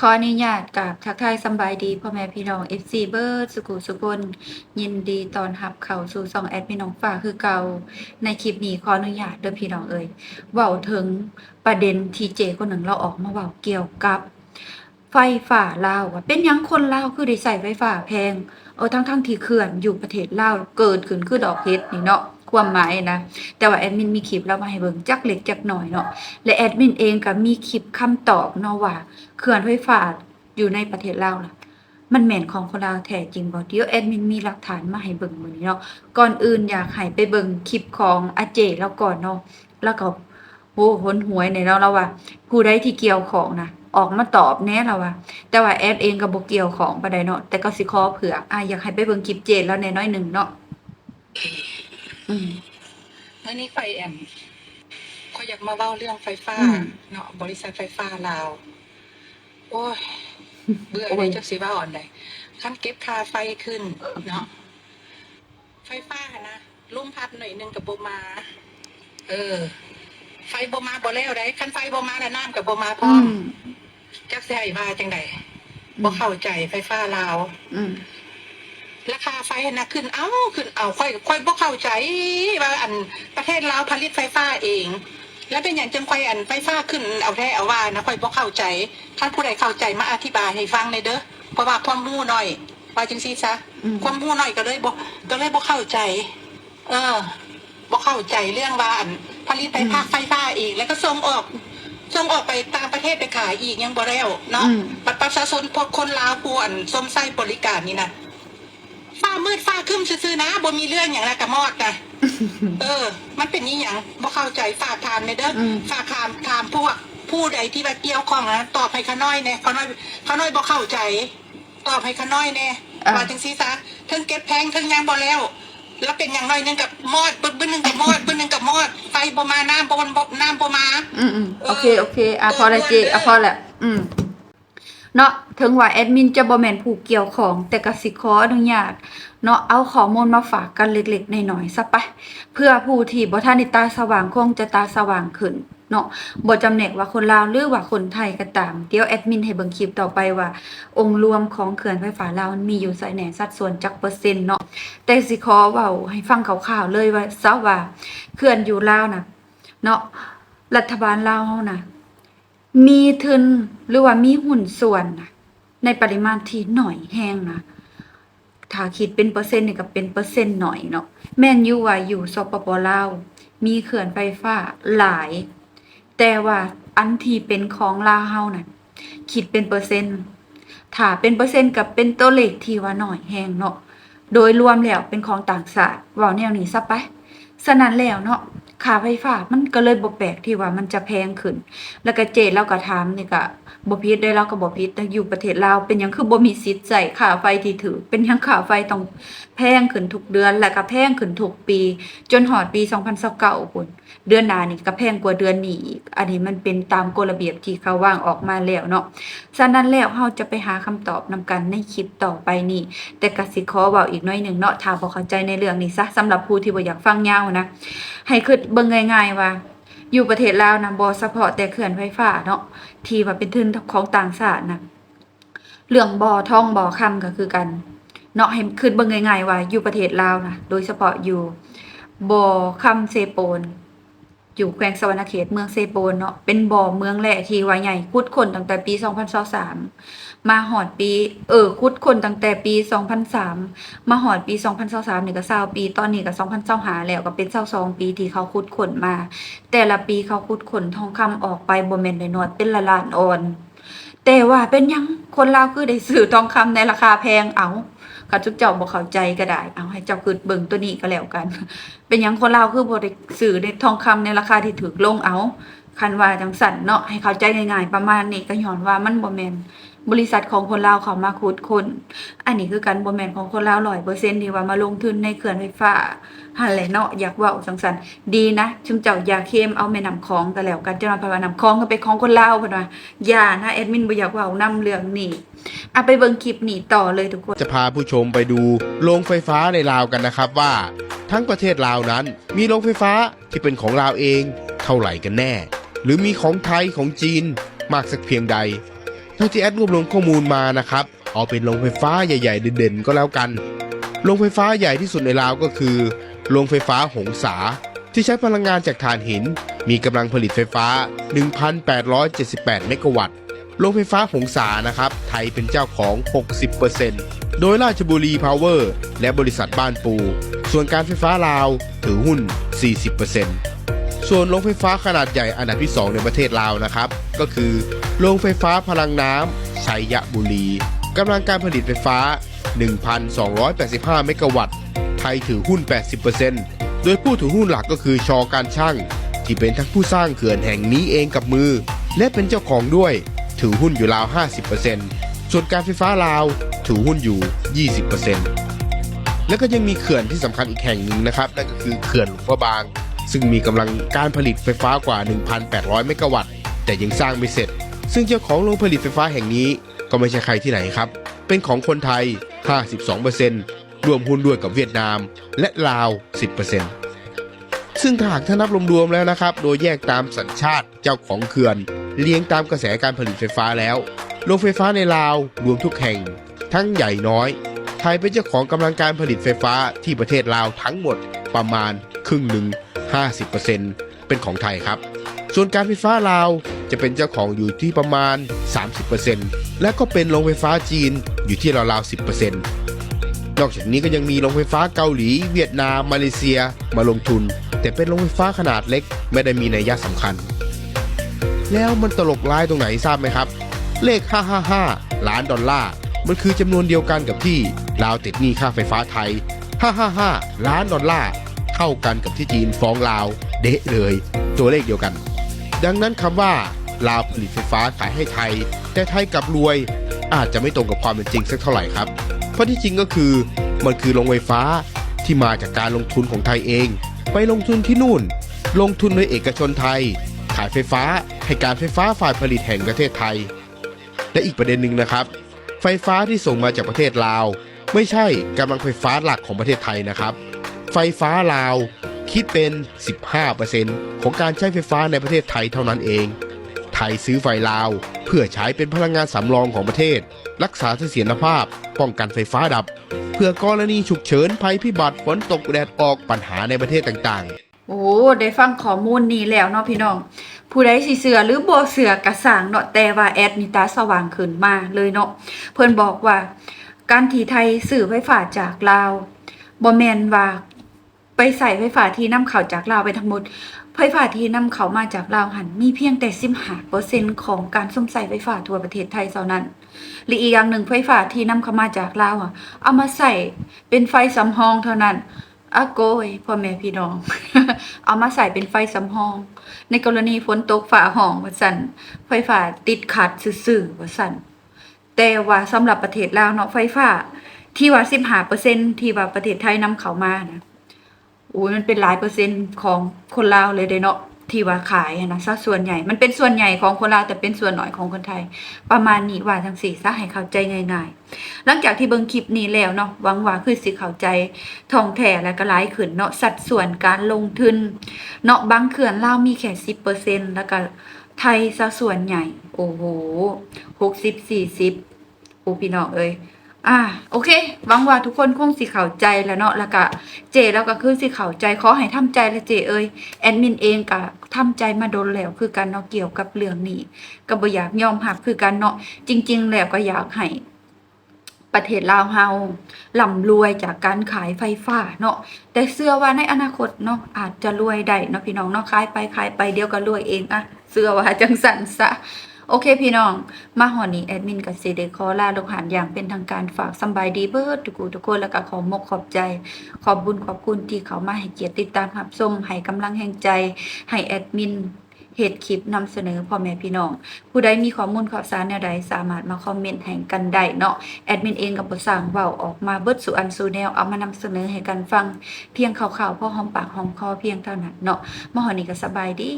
ขออนุญาตกราบทักทายสบายดีพ่อแม่พี่น้อง FC เบิร์ดสุขุสุกลยินดีตอนรับเข้าสู่ช่องแอดพี่น้องฝากคือเก่าในคลิปนี้ขออนุญาตเด้อพี่น้องเอ่ยเว้าถึงประเด็นทีเจคนหนึ่งเราออกมาเว้าเกี่ยวกับ ไฟฟ้าลาวว่าเป็นยังคนลาวคือได้ใส่ไฟฟ้าแพงเออทั้งทั้งที่เขื่อนอยู่ประเทศลาวเกิดขึ้นคือดอกเฮ็ดนี่เนาะ ความหมายนะแต่ว่าแอดมินมีคลิปแล้วมาให้เบิ่งจักเล็กจักหน่อยเนาะและแอดมินเองก็มีคลิปคำตอบเนาะว่าเขื่อนไฟฟ้าอยู่ในประเทศลาวล่ะมันแม่นของคนลาวแท้จริงบ่เดี๋ยวแอดมินมีหลักฐานมาให้เบิ่งมื้อนี้เนาะก่อนอื่นอยากให้ไปเบิ่งคลิปของอาเจแล้วก่อนเนาะแล้วก็โอ้หนหวยในเนาะเราว่าผู้ใดที่เกี่ยวของนะออกมาตอบแน่เราว่าแต่ว่าแอดเองก็บ่เกี่ยวของปานใดเนาะแต่ก็สิขอเผื่ออะอยากให้ไปเบิ่งคลิปเจแล้วแน่น้อยหนึงเนาะ อืมเมื่อนี้ไฟแอมก็อยากมาเล่าเรื่องไฟฟ้าอืมเนาะบริษัทไฟฟ้าลาว โอ้ยเบื่อโอ้เลยยจักสิว่าอ่อนใดขั้นเก็บค่าไฟขึ้น เนาะไฟฟ้านะลุ่มพัดหน่อยหนึงกับโบมา เออ ไฟโบมาบ่แล้วได้ขั้นไฟโบมาแล้วน้ำกับโบมาพร้อือมมจักสิให้ว่าจังใดบ่เข้าใจไฟฟ้าลาวอืมราคาไฟ นะขึ้นเอ้าขึ้นเอาค่อยค่อยบ่เข้าใจว่าอันประเทศลาวผลิตไฟฟ้าเอง แล้วเป็นอย่างจังค่อยอันไฟฟ้าขึ้นเอาแท้เอาว่านะค่อยบ่เข้าใจท่านผู้ใดเข้าใจมาอธิบายให้ฟังในอยเด้อเพราะว่าความรู้น้อยว่าจังซี่ซะอืมความรู้น้อยก็เลยบ่ก็เลยบ่เข้าใจ เออบ่เข้าใจเรื่องว่าอันผลิตไฟฟ้าไฟฟ้าเองแล้วก็ส่งออกส่งออกไปต่างประเทศไปขายอีกยังบ่แล้วเนาะอืมบัตรประชาชนพวกคนลาวผู้อันส้มไส้บริการนี่นะ ฟ้ามืดฟ้าครึ้มซื่อๆนะบ่มีเรื่องอย่างละกะมอดนะเออ มันเป็นนี่อย่างบ่เข้าใจฝากถามในอยเด้ออม ฝากถามถามพวกผู้ใดที่ว่าเกี่ยวข้องนะตอบให้ขาน้อยแน่ขาน้อยขาน้อยบ่เข้าใจ ตอบให้ขาน้อยแน่อะ ว่าจังซี่ซะเทิงเก็บแพงเทิงยังบ่แล้ว แล้วเป็นอย่างน้อยหนึงกับมอดบึ้นบึ้นหนึงกับมอดบึ้นหนึงกับมอดไฟบ่มาน้ำบ่บ่น้ำบ่มา อืมอืมโอเค โอเค อะ พอละเจอะ พอละอืม เนาะถึงว่าแอดมินจะบ่แม่นผู้เกี่ยวของ แต่ก็สิขออนุญาตเนาะเอาข้อมูลมาฝากกันเล็กๆน้อยๆซะไปเพื่อผู้ที่บ่ทันตาสว่างคงจะตาสว่างขึ้นเนาะบ่จำแนกว่าคนลาวหรือว่าคนไทยก็ตาม เดี๋ยวแอดมินให้เบิ่งคลิปต่อไปว่า องค์รวมของเขื่อนไฟฟ้าลาวมันมีอยู่ไสแหน่สัดส่วนจักเปอร์เซ็นต์เนาะแต่สิขอเว้าให้ฟังคร่าวๆเลยว่าซะว่าเขื่อนอยู่ลาวน่ะเนาะรัฐบาลลาวเฮานะ มีทุนหรือว่ามีหุ้นส่วนนะในปริมาณที่หน่อยแห้งนะถ้าคิดเป็นเปอร์เซ็นต์นี่ก็เป็นเปอร์เซ็นต์หน่อยเนาะแม่นอยู่ว่าอยู่สปปลาวมีเขื่อนไฟฟ้าหลาย แต่ว่าอันที่เป็นของลาวเฮาน่ะคิดเป็นเปอร์เซ็นต์ถ้าเป็นเปอร์เซ็นต์กับเป็นตัวเลขที่ว่าหน่อยแห้งเนาะโดยรวมแล้วเป็นของต่างชาติเว้าแนวนี้ซะไปฉะนั้นแล้วเนาะ ค่าไฟฟ้ามันก็เลยบ่แปลกที่ว่ามันจะแพงขึ้น แล้วก็เจเราก็ถามนี่ก็บ่ผิดได้เราก็บ่ผิดแต่อยู่ประเทศลาวเป็นหยังคือบ่มีสิทธิ์จ่ายค่าไฟที่ถือ เป็นหยังค่าไฟต้องแพงขึ้นทุกเดือน แล้วก็แพงขึ้นทุกปี จนฮอดปี 2029พุ่นเดือนหน้านี่ก็แพงกว่าเดือนนี้อีกอันนี้มันเป็นตามกฎระเบียบที่เขาวางออกมาแล้วเนาะฉะนั้นแล้วเฮาจะไปหาคำตอบนำกันในคลิปต่อไปนี้แต่ก็สิขอเว้าอีกน้อยหนึงเนาะถ้าบ่เข้าใจในเรื่องนี้ซะสำหรับผู้ที่บ่อยากฟังยาวนะให้คิดเบิ่งง่ายๆว่า อยู่ประเทศลาวนะบ่เฉพาะแต่เขื่อนไฟฟ้าเนาะที่ว่าเป็นทุนของต่างชาตินะเรื่องบ่อทองบ่อคำก็คือกันเนาะให้คิดเบิ่งง่ายๆว่าอยู่ประเทศลาวนะโดยเฉพาะอยู่บ่อคำเซโปน อยู่แขวงสวรรณเขตเมืองเซโปนเนาะเป็นบ่อเมืองแรกที่ว่าใหญ่ขุดคนตั้งแต่ปี 2023มาฮอดปี เออขุดคนตั้งแต่ปี 2003 มาหอดปี 2023นี่ก็20ปี ตอนนี้ก็2025แล้วก็เป็น22ปีที่เขาขุดขนมา แต่ละปีเขาขุดขนทองคำออกไปบ่แม่นน้อยๆเป็นละล้านออน แต่ว่าเป็นยังคนลาวคือได้ซื้อทองคำในราคาแพงเอา ก็จุกเจ้าบอกเข้าใจก็ได้ เอาให้เจ้าคืดเบิ่งตัวนี้ก็แล้วกัน เป็นอยังคนเลาคือบริสื่อในทองคำในราคาที่ถือลงเอา คันว่าจังสันเนาะให้เข้าใจง่ายๆประมาณนี้ก็ย้อนว่ามันบ่แมน บริษัทของคนลาวเขามาขุดคนอันนี้คือการบ่แมนของคนลาว100%ที่ว่ามาลงทุนในเขื่อนไฟฟ้าหั่นแหละเนาะอยากว้าจังซั่นดีนะชุมเจ้าอยาเคลมเอาแม่น้ำคองก็แล้วกันเจ้าว่าพาะว่าน้ำคองก็เป็นของคนลาวเพิ่นว่าอย่านะแอดมินบ่อยากว้านํเรื่องนี้อะไปเบิ่งคลิปนี้ต่อเลยทุกคน จะพาผู้ชมไปดูโรงไฟฟ้าในลาวกันนะครับว่า ทั้งประเทศลาวนั้น มีโรงไฟฟ้าที่เป็นของลาวเอง เท่าไหร่กันแน่ หรือมีของไทยของจีนมากสักเพียงใด เท่าที่แอดรวบรวมข้อมูลมานะครับ เอาเป็นโรงไฟฟ้าใหญ่ ๆ เด่นๆ ก็แล้วกัน โรงไฟฟ้าใหญ่ที่สุดในลาวก็คือ โรงไฟฟ้าหงสา ที่ใช้พลังงานจากถ่านหิน มีกำลังผลิตไฟฟ้า 1,878 เมกะวัตต์ โรงไฟฟ้าหงสานะครับ ไทยเป็นเจ้าของ 60%โดยราชบุรีพาวเวอร์และบริษัทบ้านปู ส่วนการไฟฟ้าลาวถือหุ้น 40% ส่วนโรงไฟฟ้าขนาดใหญ่อันดับที่ 2 ในประเทศลาวนะครับ ก็คือโรงไฟฟ้าพลังน้ำชัยบุรีกำลังการผลิตไฟฟ้า 1,285 เมกะวัตต์ ไทยถือหุ้น 80%โดยผู้ถือหุ้นหลักก็คือชอการช่างที่เป็นทั้งผู้สร้างเขื่อนแห่งนี้เองกับมือ และเป็นเจ้าของด้วย ถือหุ้นอยู่ราว 50%ส่วนการไฟฟ้าลาวถือหุ้นอยู่ 20%แล้วก็ยังมีเขื่อนที่สำคัญอีกแห่งหนึ่งนะครับนั่นก็คือเขื่อนหลวงพระบาง ซึ่งมีกำลังการผลิตไฟฟ้ากว่า 1,800 เมกะวัตต์ แต่ยังสร้างไม่เสร็จ ซึ่งเจ้าของโรงผลิตไฟฟ้าแห่งนี้ก็ไม่ใช่ใครที่ไหนครับ เป็นของคนไทย 52%รวมหุ้นด้วยกับเวียดนาม และลาว 10%ซึ่งถ้าหากถ้านับรวมๆแล้วนะครับ โดยแยกตามสัญชาติเจ้าของเขื่อน เลี้ยงตามกระแสการผลิตไฟฟ้าแล้วโรงไฟฟ้าในลาวรวมทุกแห่ง ทั้งใหญ่น้อย ไทยเป็นเจ้าของกำลังการผลิตไฟฟ้าที่ประเทศลาวทั้งหมดประมาณ ครึ่งหนึ่ง 50%เป็นของไทยครับ ส่วนการไฟฟ้าลาวจะเป็นเจ้าของอยู่ที่ประมาณ 30%และก็เป็นโรงไฟฟ้าจีนอยู่ที่ราวๆ 10%นอกจากนี้ก็ยังมีโรงไฟฟ้าเกาหลี เวียดนาม มาเลเซีย มาลงทุน แต่เป็นโรงไฟฟ้าขนาดเล็ก ไม่ได้มีนัยยะสำคัญ แล้วมันตลกร้ายตรงไหนทราบไหมครับ เลข 555 ล้านดอลลาร์ มันคือจำนวนเดียวกันกับที่ลาวติดหนี้ค่าไฟฟ้าไทย 555 ล้านดอลลาร์ เท่ากันกับที่จีนฟ้องลาวเดะเลย ตัวเลขเดียวกัน ดังนั้นคำว่าลาวผลิตไฟฟ้าขายให้ไทย แต่ไทยกลับรวย อาจจะไม่ตรงกับความเป็นจริงสักเท่าไหร่ครับ เพราะที่จริงก็คือมันคือโรงไฟฟ้าที่มาจากการลงทุนของไทยเอง ไปลงทุนที่นู่น ลงทุนโดยเอกชนไทย ขายไฟฟ้าให้การไฟฟ้าฝ่ายผลิตแห่งประเทศไทย และอีกประเด็นหนึ่งนะครับ ไฟฟ้าที่ส่งมาจากประเทศลาว ไม่ใช่กำลังไฟฟ้าหลักของประเทศไทยนะครับ ไฟฟ้าลาว คิดเป็น 15%ของการใช้ไฟฟ้าในประเทศไทยเท่านั้นเอง ไทยซื้อไฟลาว เพื่อใช้เป็นพลังงานสำรองของประเทศ รักษาเสถียรภาพ ป้องกันไฟฟ้าดับ เพื่อกรณีฉุกเฉินภัยพิบัติฝนตกแดดออกปัญหาในประเทศต่างๆโอ้ได้ฟังข้อมูลนี้แล้วเนาะพี่น้อง ผู้ใดสิเสือหรือบ่เสือกระสางเนาะแต่ว่าแอดมีตาสว่างขึ้นมาเลยเนาะเพิ่นบอกว่า การที่ไทยซื้อไฟฟ้าจากลาวบ่แม่นว่า ไปใส่ไฟฟ้าที่นำเข้าจากลาวไปทั้งหมด ไฟฟ้าที่นำเข้ามาจากลาวหันมีเพียงแต่15%ของการส่งใส่ไฟฟ้าทั่วประเทศไทยเท่านั้นหรืออีกอย่างหนึ่งไฟฟ้าที่นำเข้ามาจากลาวอะ เอามาใส่เป็นไฟสำรองเท่านั้นอาโกยพ่อแม่พี่น้อง เอามาใส่เป็นไฟสำรอง ในกรณีฝนตกฝ่าห้องว่าสั่นไฟฟ้าติดขัดซื่อๆว่าสั่นแต่ว่าสำหรับประเทศลาวเนาะไฟฟ้าที่ว่า15%ที่ว่าประเทศไทยนำเข้ามานะ อ้ยมันเป็นหลายเปอร์เซ็นต์ของคนลาวเลยเด้เนาะที่ว่าขายอะนะซะส่วนใหญ่ มันเป็นส่วนใหญ่ของคนลาวแต่เป็นส่วนน้อยของคนไทย ประมาณนี้ว่าทั้งสี่ซะให้เข้าใจง่ายๆ หลังจากที่เบิ่งคลิปนี้แล้วเนาะหวังว่าคือสิเข้าใจท่องแท้และก็หลายขึ้นเนาะสัดส่วนการลงทุนเนาะบางเขื่อนลาวมีแค่10%แล้วก็ไทยซะส่วนใหญ่ โอ้โห60 40โอ้พี่น้องเอ้ย อ่าโอเคหวังว่าทุกคนคงสิเข้าใจแล้วเนาะแล้วก็เจแล้วก็คือสิเข้าใจขอให้ทำใจละเจเอ้ยแอดมินเองก็ทำใจมาโดนแล้วคือกันเนาะเกี่ยวกับเรื่องนี้ก็บ่อยากยอมรับคือกันเนาะจริง ๆ แล้วก็อยากให้ประเทศลาวเฮาร่ำรวยจากการขายไฟฟ้าเนาะแต่เชื่อว่าในอนาคตเนาะอาจจะรวยได้เนาะพี่น้องเนาะขายไปขายไปเดี๋ยวก็รวยเองอะเชื่อว่าจังสันซะ โอเคพี่น้อง มาหอนี้แอดมินกับเซเดขอลาลงหานอย่างเป็นทางการฝากสบายดีเบิดทุกคนทุกคนแล้วก็ขอมกขอบใจ ขอบบุญขอบคุณที่เขามาให้เกียรติติดตามรับชมให้กำลังแห่งใจ ให้แอดมินเหตุคลิปนำเสนอพ่อแม่พี่น้อง ผู้ใดมีข้อมูลข่าวสารแนวใดสามารถมาคอมเมนต์แห่งกันได้เนาะแอดมินเองกับบทสั่งเว้าออกมาเบิดสู่อันสู่แนวเอามานำเสนอให้กันฟัง เพียงข่าวๆพ่อหอมปากหอมคอเพียงเท่านั้นเนาะมาหอนี้ก็สบายดี